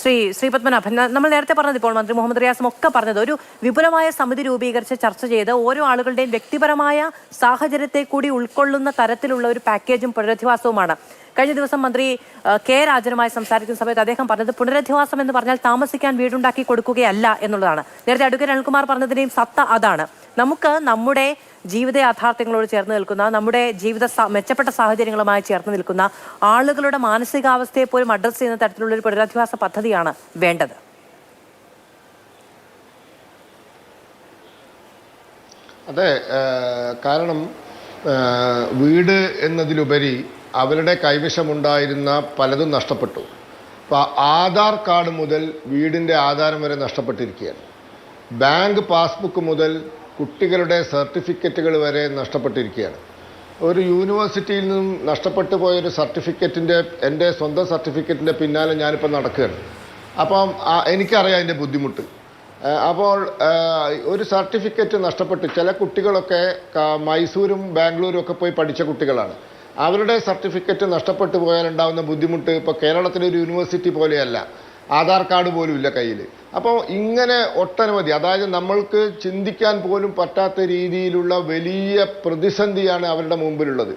ശ്രീ ശ്രീ പത്മനാഭൻ നമ്മൾ നേരത്തെ പറഞ്ഞത് ഇപ്പോൾ മന്ത്രി മുഹമ്മദ് റിയാസും ഒക്കെ പറഞ്ഞത് ഒരു വിപുലമായ സമിതി രൂപീകരിച്ച് ചർച്ച ചെയ്ത് ഓരോ ആളുകളുടെയും വ്യക്തിപരമായ സാഹചര്യത്തെ കൂടി ഉൾക്കൊള്ളുന്ന തരത്തിലുള്ള ഒരു പാക്കേജും പുനരധിവാസവുമാണ്. കഴിഞ്ഞ ദിവസം മന്ത്രി കെ രാജനുമായി സംസാരിക്കുന്ന സമയത്ത് അദ്ദേഹം പറഞ്ഞത് പുനരധിവാസം എന്ന് പറഞ്ഞാൽ താമസിക്കാൻ വീടുണ്ടാക്കി കൊടുക്കുകയല്ല എന്നുള്ളതാണ്. നേരത്തെ അഡ്വക്കേറ്റ് അനിൽകുമാർ പറഞ്ഞതിന്റെയും സത്ത അതാണ്. നമുക്ക് നമ്മുടെ ജീവിത യാഥാർത്ഥ്യങ്ങളോട് ചേർന്ന് നിൽക്കുന്ന നമ്മുടെ ജീവിത മെച്ചപ്പെട്ട സാഹചര്യങ്ങളുമായി ചേർന്ന് നിൽക്കുന്ന ആളുകളുടെ മാനസികാവസ്ഥയെ പോലും അഡ്രസ്സ് ചെയ്യുന്ന തരത്തിലുള്ള ഒരു പുനരധിവാസ പദ്ധതിയാണ് വേണ്ടത്. അതെ കാരണം വീട് എന്നതിലുപരി അവരുടെ കൈവശമുണ്ടായിരുന്ന പലതും നഷ്ടപ്പെട്ടു. അപ്പോൾ ആധാർ കാർഡ് മുതൽ വീടിന്റെ ആധാരം വരെ നഷ്ടപ്പെട്ടിരിക്കുകയാണ്. ബാങ്ക് പാസ്ബുക്ക് മുതൽ കുട്ടികളുടെ സർട്ടിഫിക്കറ്റുകൾ വരെ നഷ്ടപ്പെട്ടിരിക്കുകയാണ്. ഒരു യൂണിവേഴ്സിറ്റിയിൽ നിന്നും നഷ്ടപ്പെട്ടു പോയൊരു സർട്ടിഫിക്കറ്റിന്റെ എന്റെ സ്വന്തം സർട്ടിഫിക്കറ്റിന്റെ പിന്നാലെ ഞാനിപ്പോൾ നടക്കുകയാണ്. അപ്പം എനിക്കറിയാം അതിന്റെ ബുദ്ധിമുട്ട്. അപ്പോൾ ഒരു സർട്ടിഫിക്കറ്റ് നഷ്ടപ്പെട്ട് ചില കുട്ടികളൊക്കെ മൈസൂരും ബാംഗ്ലൂരും ഒക്കെ പോയി പഠിച്ച കുട്ടികളാണ്. അവരുടെ സർട്ടിഫിക്കറ്റ് നഷ്ടപ്പെട്ടു പോയാൽ ഉണ്ടാകുന്ന ബുദ്ധിമുട്ട് ഇപ്പോൾ കേരളത്തിലെ ഒരു യൂണിവേഴ്സിറ്റി പോലെയല്ല. ആധാർ കാർഡ് പോലും ഇല്ല കയ്യിൽ അപ്പോൾ ഇങ്ങനെ ഒട്ടനവധി അതായത് നമ്മൾക്ക് ചിന്തിക്കാൻ പോലും പറ്റാത്ത രീതിയിലുള്ള വലിയ പ്രതിസന്ധിയാണ് അവരുടെ മുമ്പിലുള്ളത്.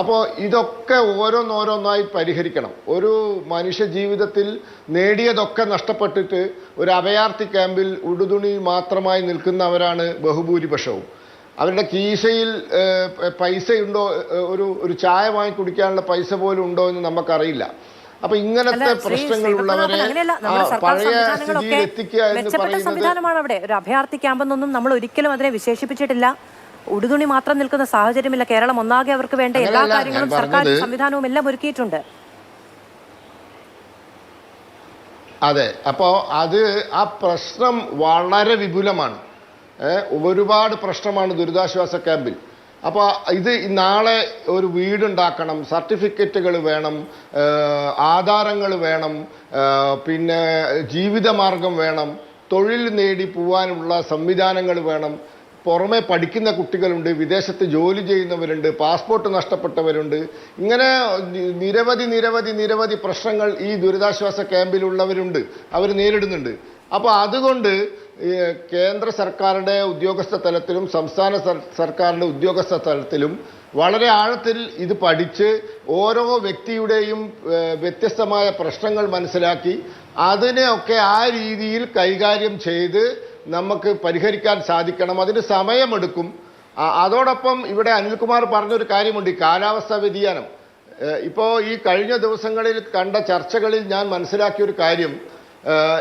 അപ്പോൾ ഇതൊക്കെ ഓരോന്നോരോന്നായി പരിഹരിക്കണം. ഒരു മനുഷ്യ ജീവിതത്തിൽ നേടിയതൊക്കെ നഷ്ടപ്പെട്ടിട്ട് ഒരു അഭയാർത്ഥി ക്യാമ്പിൽ ഉടുതുണി മാത്രമായി നിൽക്കുന്നവരാണ് ബഹുഭൂരിപക്ഷവും. അവരുടെ കീശയിൽ പൈസയുണ്ടോ ഒരു ഒരു ചായ വാങ്ങി കുടിക്കാനുള്ള പൈസ പോലും ഉണ്ടോ എന്ന് നമുക്കറിയില്ല. അപ്പൊ ഇങ്ങനത്തെ പ്രശ്നങ്ങൾ പ്രശ്നങ്ങളുള്ളവരെ പഴയ സ്ഥിതിയിൽ എത്തിക്കുക എന്ന് പറയുന്നത് അവിടെ. ഒരു അഭയാർത്ഥി ക്യാമ്പെന്നൊന്നും നമ്മൾ ഒരിക്കലും അതിനെ വിശേഷിപ്പിച്ചിട്ടില്ല. ഉടുതുണി മാത്രം നിൽക്കുന്ന സാഹചര്യമില്ല. കേരളം ഒന്നാകെ അവർക്ക് വേണ്ട എല്ലാ കാര്യങ്ങളും സർക്കാർ സംവിധാനവും എല്ലാം ഒരുക്കിയിട്ടുണ്ട്. അതെ അപ്പോൾ അത് ആ പ്രശ്നം വളരെ വിപുലമാണ്. ഒരുപാട് പ്രശ്നമാണ് ദുരിതാശ്വാസ ക്യാമ്പിൽ. അപ്പോൾ ഇത് നാളെ ഒരു വീടുണ്ടാക്കണം സർട്ടിഫിക്കറ്റുകൾ വേണം ആധാരങ്ങൾ വേണം പിന്നെ ജീവിതമാർഗം വേണം തൊഴിൽ നേടി പോവാനുള്ള സംവിധാനങ്ങൾ വേണം. പുറമെ പഠിക്കുന്ന കുട്ടികളുണ്ട് വിദേശത്ത് ജോലി ചെയ്യുന്നവരുണ്ട് പാസ്പോർട്ട് നഷ്ടപ്പെട്ടവരുണ്ട്. ഇങ്ങനെ നിരവധി നിരവധി നിരവധി പ്രശ്നങ്ങൾ ഈ ദുരിതാശ്വാസ ക്യാമ്പിലുള്ളവരുണ്ട്. അവർ നേരിടുന്നുണ്ട്. അപ്പോൾ അതുകൊണ്ട് കേന്ദ്ര സർക്കാരുടെ ഉദ്യോഗസ്ഥ തലത്തിലും സംസ്ഥാന സർ- സർക്കാരിന്റെ ഉദ്യോഗസ്ഥ തലത്തിലും വളരെ ആഴത്തിൽ ഇത് പഠിച്ച് ഓരോ വ്യക്തിയുടെയും വ്യത്യസ്തമായ പ്രശ്നങ്ങൾ മനസ്സിലാക്കി അതിനെയൊക്കെ ആ രീതിയിൽ കൈകാര്യം ചെയ്ത് നമുക്ക് പരിഹരിക്കാൻ സാധിക്കണം. അതിന് സമയമെടുക്കും. അതോടൊപ്പം ഇവിടെ അനിൽകുമാർ പറഞ്ഞൊരു കാര്യമുണ്ട് ഈ കാലാവസ്ഥാ വ്യതിയാനം. ഇപ്പോൾ ഈ കഴിഞ്ഞ ദിവസങ്ങളിൽ കണ്ട ചർച്ചകളിൽ ഞാൻ മനസ്സിലാക്കിയ ഒരു കാര്യം.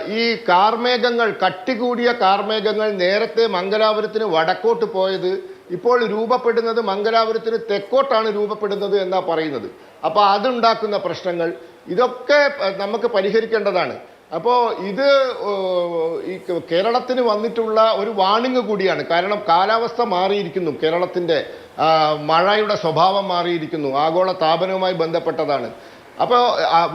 ഈ കാർമേഘങ്ങൾ കട്ടികൂടിയ കാർമേഘങ്ങൾ നേരത്തെ മംഗലാപുരത്തിന് വടക്കോട്ട് പോയത് ഇപ്പോൾ രൂപപ്പെടുന്നത് മംഗലാപുരത്തിന് തെക്കോട്ടാണ് രൂപപ്പെടുന്നത് എന്നാ പറയുന്നത്. അപ്പോൾ അതുണ്ടാക്കുന്ന പ്രശ്നങ്ങൾ ഇതൊക്കെ നമുക്ക് പരിഹരിക്കേണ്ടതാണ്. അപ്പോൾ ഇത് ഈ കേരളത്തിന് വന്നിട്ടുള്ള ഒരു വാണിംഗ് കൂടിയാണ്. കാരണം കാലാവസ്ഥ മാറിയിരിക്കുന്നു. കേരളത്തിന്റെ മഴയുടെ സ്വഭാവം മാറിയിരിക്കുന്നു. ആഗോള താപനവുമായി ബന്ധപ്പെട്ടതാണ്. അപ്പോൾ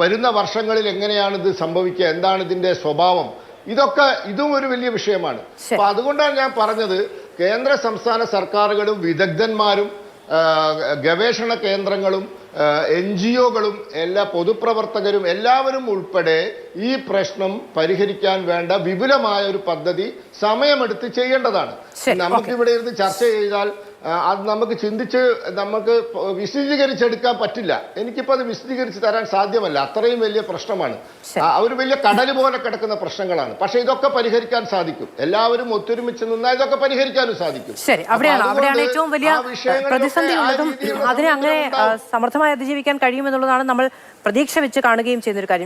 വരുന്ന വർഷങ്ങളിൽ എങ്ങനെയാണ് ഇത് സംഭവിക്കുക? എന്താണ് ഇതിന്റെ സ്വഭാവം? ഇതൊക്കെ ഇതും ഒരു വലിയ വിഷയമാണ്. അപ്പൊ അതുകൊണ്ടാണ് ഞാൻ പറഞ്ഞത് കേന്ദ്ര സംസ്ഥാന സർക്കാരുകളും വിദഗ്ധന്മാരും ഗവേഷണ കേന്ദ്രങ്ങളും എൻ ജി ഒകളും എല്ലാ പൊതുപ്രവർത്തകരും എല്ലാവരും ഉൾപ്പെടെ ഈ പ്രശ്നം പരിഹരിക്കാൻ വേണ്ട വിപുലമായ ഒരു പദ്ധതി സമയമെടുത്ത് ചെയ്യേണ്ടതാണ്. നമുക്കിവിടെ നമുക്ക് ഇരുന്ന് ചർച്ച ചെയ്താൽ അത് നമുക്ക് ചിന്തിച്ച് നമുക്ക് വിശദീകരിച്ചെടുക്കാൻ പറ്റില്ല. എനിക്കിപ്പോൾ അത് വിശദീകരിച്ച് തരാൻ സാധ്യമല്ല. അത്രയും വലിയ പ്രശ്നമാണ്. ഒരു വലിയ കടൽ പോലെ കിടക്കുന്ന പ്രശ്നങ്ങളാണ്. പക്ഷേ ഇതൊക്കെ പരിഹരിക്കാൻ സാധിക്കും. എല്ലാവരും ഒത്തൊരുമിച്ച് നിന്നാൽ ഇതൊക്കെ പരിഹരിക്കാനും സാധിക്കും. ശരി. അവിടെയാണ്. അപ്പൊ അവിടെയാണ് ഏറ്റവും വലിയ പ്രതിസന്ധി ഉള്ളതും അതിനെ അങ്ങനെ. സമർത്ഥമായി അതിജീവിക്കാൻ കഴിയുമെന്നുള്ളതാണ് നമ്മൾ പ്രതീക്ഷ വെച്ച് കാണുകയും ചെയ്യുന്ന ഒരു കാര്യം.